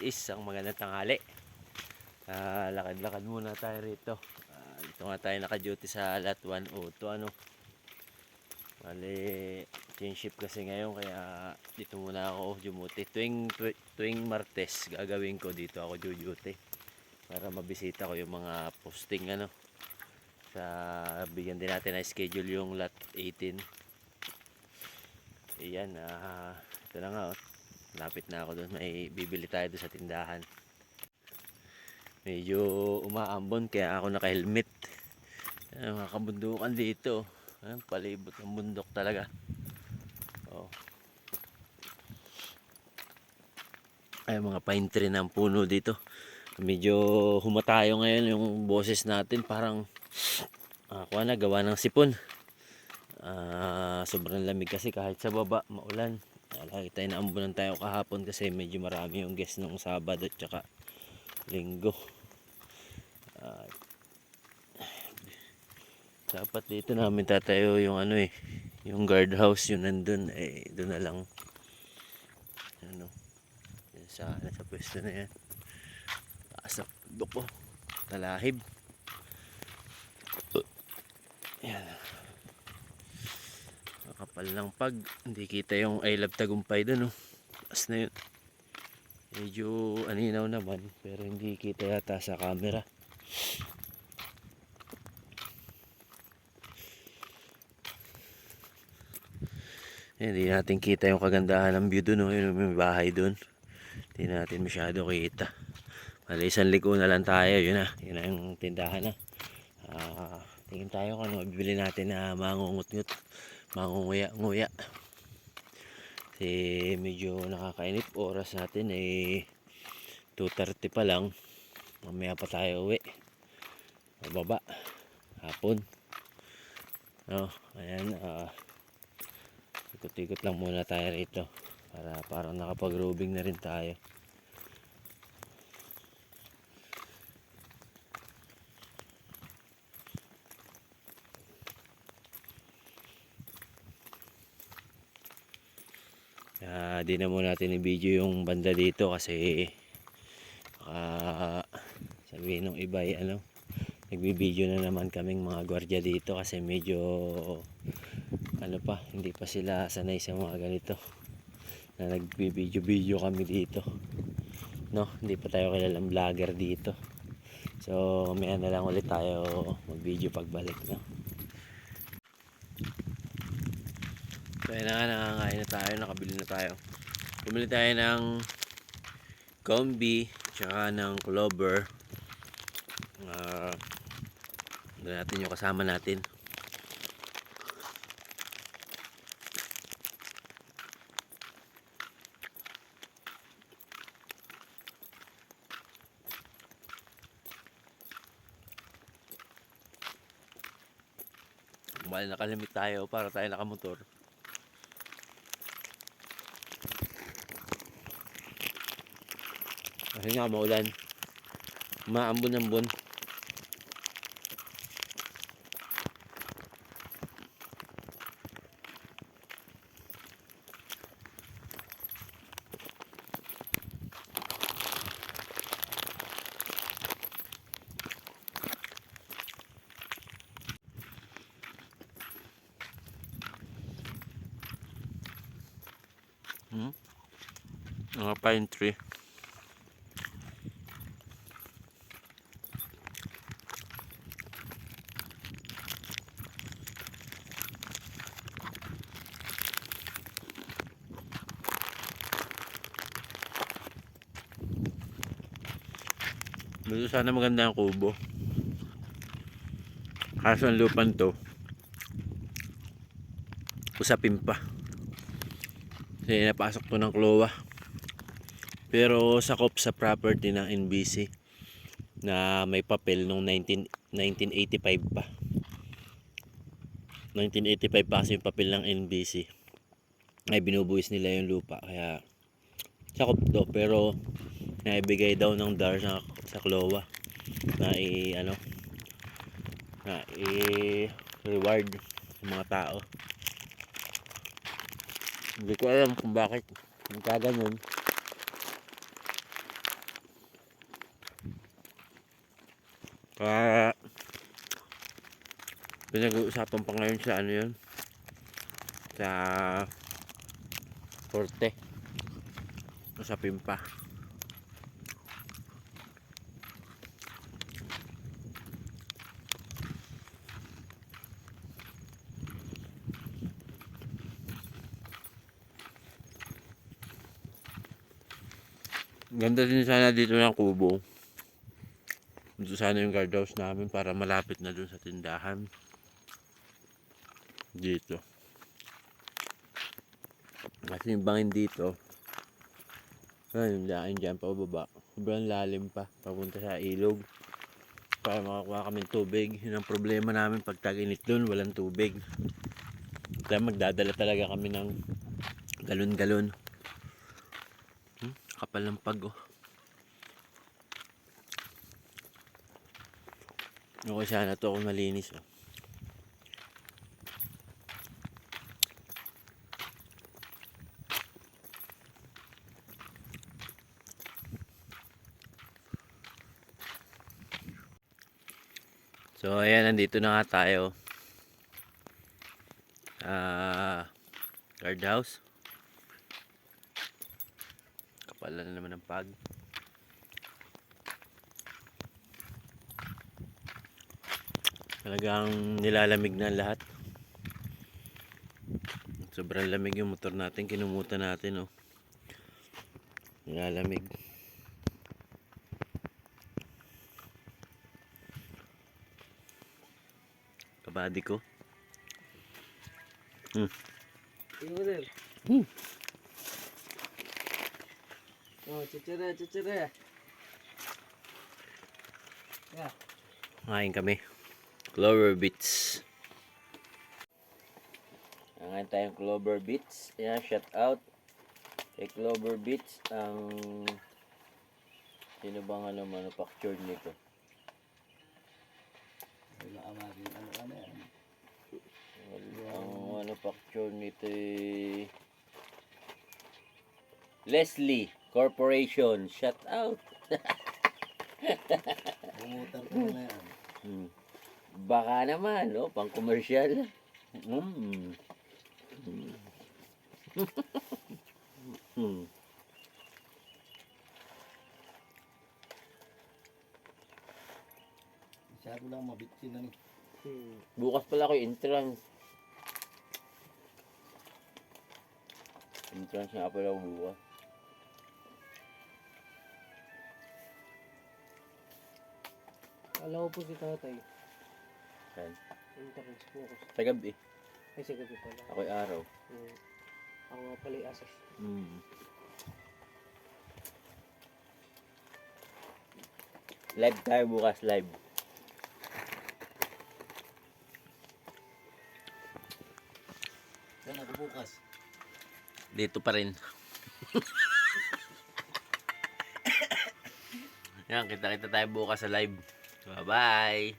is ang magandang tanghali. Ah, lakad-lakad muna tayo rito. Ah, dito nga tayo naka-duty sa lot 102 ano. Bali, change shift kasi ngayon kaya dito muna ako dumuti. Tuwing tu- tuwing Martes gagawin ko dito ako duty para mabisita ko yung mga posting ano. Sa bigyan din natin na schedule yung lot 18. Ayan, ah, ito na nga oh. Lapit na ako doon. May bibili tayo doon sa tindahan. Medyo umaambon kaya ako naka-helmet. Ayan, mga kabundukan dito. Ayan, palibot ng bundok talaga. Oh. Ay, mga pine tree ng puno dito. Medyo humatayo ngayon yung boses natin. Parang ah, kuha na, gawa ng sipon. Ah, sobrang lamig kasi kahit sa baba, maulan. Lagi tayo naambunan tayo kahapon kasi medyo marami yung guest nung Sabado at saka Linggo. Ah, dapat dito namin tatayo yung ano eh, yung guardhouse yun nandun eh, doon na lang. Ano, yun sa, pwesto na yan. Taas ng bundok ko. Talahib. Yan. Makapal ng pag. Hindi kita yung I love tagumpay doon. Oh. Taas na yun. Medyo aninaw naman. Pero hindi kita yata sa camera. Hindi natin kita yung kagandahan ng view doon. Oh. Yun, may bahay doon. Hindi natin masyado kita. Mali isang liko na lang tayo. Yun na. Yun na yung tindahan na. Ah, tingin tayo kung ano mabibili natin na mangungut-ngut mangunguya-nguya. Kasi medyo nakakainip oras natin eh 2.30 pa lang. Mamaya pa tayo uwi. Bababa. Hapon. No, ayan. ah ikot-ikot lang muna tayo rito. Para parang nakapag-roving na rin tayo. Ah, di na muna natin i-video yung banda dito kasi baka sabihin ng iba ay ano nagbibideo na naman kaming mga gwardiya dito kasi medyo ano pa hindi pa sila sanay sa mga ganito na nagbibideo video kami dito. No hindi pa tayo kilalang vlogger dito. So may na lang ulit tayo mag video pagbalik no So ayun na nga, nakakain na tayo, nakabili na tayo. Bumili tayo ng combi, tsaka ng clover. Uh, natin yung kasama natin. Bali nakalimit tayo para tayo nakamotor. Kasi nga maulan. Maambon-ambon. Hmm? Mga pine tree. Dito sana maganda ang kubo. Kaso ang lupan to, usapin pa. Kasi napasok to ng klowa. Pero sakop sa property ng NBC na may papel nung 19, 1985 pa. 1985 pa kasi yung papel ng NBC. Ay binubuwis nila yung lupa kaya sakop to pero naibigay daw ng DAR sa, sa Cloa na i ano na i reward sa mga tao. Hindi ko alam kung bakit magkaganon kaya pinag-uusapan pa ngayon sa ano yun? Sa korte sa pimpa. Ganda din sana dito ng kubo. Dito sana yung guardhouse namin para malapit na dun sa tindahan. Dito. Kasi yung bangin dito ayun yung daan dyan pa baba. Sobrang lalim pa papunta sa ilog. Para makakuha kami tubig. Yun ang problema namin pag tag-init dun walang tubig. Kaya magdadala talaga kami ng galon-galon? Kapal ng pag oh Okay sana to kung malinis oh. So ayan, nandito na nga tayo. Ah, guardhouse. Kapal na naman ng pag. Talagang nilalamig na lahat. Sobrang lamig yung motor natin, kinumutan natin oh. Nilalamig. Kabady ko. Model. Hmm. Oh, chichira. Yeah. Kain kami. Clover Beats. Nangain tayong Clover Beats. Yan, shout out. Kay Clover Beats, ang sino bang ano manufactured nito? Wala ka maging ano ano yan. Ang manufactured nito ay Leslie Corporation. Shout out. Bumutar ko na yan. Hmm. Baka naman, no? Pang commercial. Mm. Mm. mm. Masyado lang mabitsin na ni. Bukas pala ako entrance. Entrance nga pala ako bukas. Alam ko po si tatay. Saan? Entrance focus. Sa gabi. Ay, sa gabi pala. Ako'y araw. Mm. Ako nga pala yung asas. Mm. Live tayo bukas, live. Saan ako bukas? Dito pa rin. Yan, kita-kita tayo bukas sa live. Bye-bye!